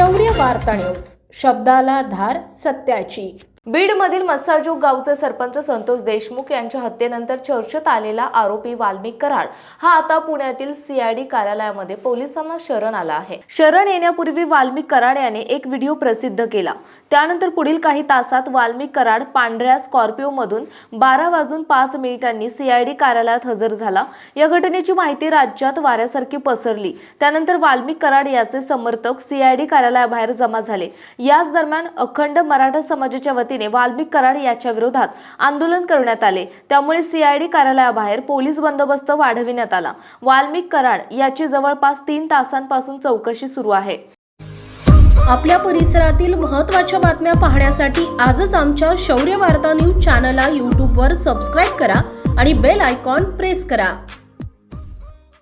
शौर्य वार्ता न्यूज. शब्दाला धार सत्याची. बीडमधील मस्साजोग गावचे सरपंच संतोष देशमुख यांच्या हत्येनंतर चर्चेत आलेला आरोपी वाल्मिक कराड हा आता पुण्यातील सीआयडी कार्यालयामध्ये पोलिसांना शरण आला आहे. शरण येण्यापूर्वी वाल्मिक कराड याने एक व्हिडिओ प्रसिद्ध केला. त्यानंतर पुढील काही तासात वाल्मिक कराड पांढऱ्या स्कॉर्पिओ मधून बारा वाजून पाच मिनिटांनी सीआयडी कार्यालयात हजर झाला. या घटनेची माहिती राज्यात वाऱ्यासारखी पसरली. त्यानंतर वाल्मिक कराड याचे समर्थक सीआयडी कार्यालयाबाहेर जमा झाले. याच दरम्यान अखंड मराठा समाजाच्या वतीने वाल्मिक कराड याच्या विरोधात आंदोलन करण्यात आले. त्यामुळे सीआयडी कार्यालयाबाहेर पोलीस बंदोबस्त वाढविण्यात आला. वाल्मिक कराड याची जवळपास तीन तासांपासून चौकशी सुरू आहे. आपल्या परिसरातील महत्त्वाच्या बातम्या पाहण्यासाठी आजच आमच्या शौर्य वार्ता न्यूज चॅनलला यूट्यूबवर सबस्क्राईब करा आणि बेल आयकॉन प्रेस करा.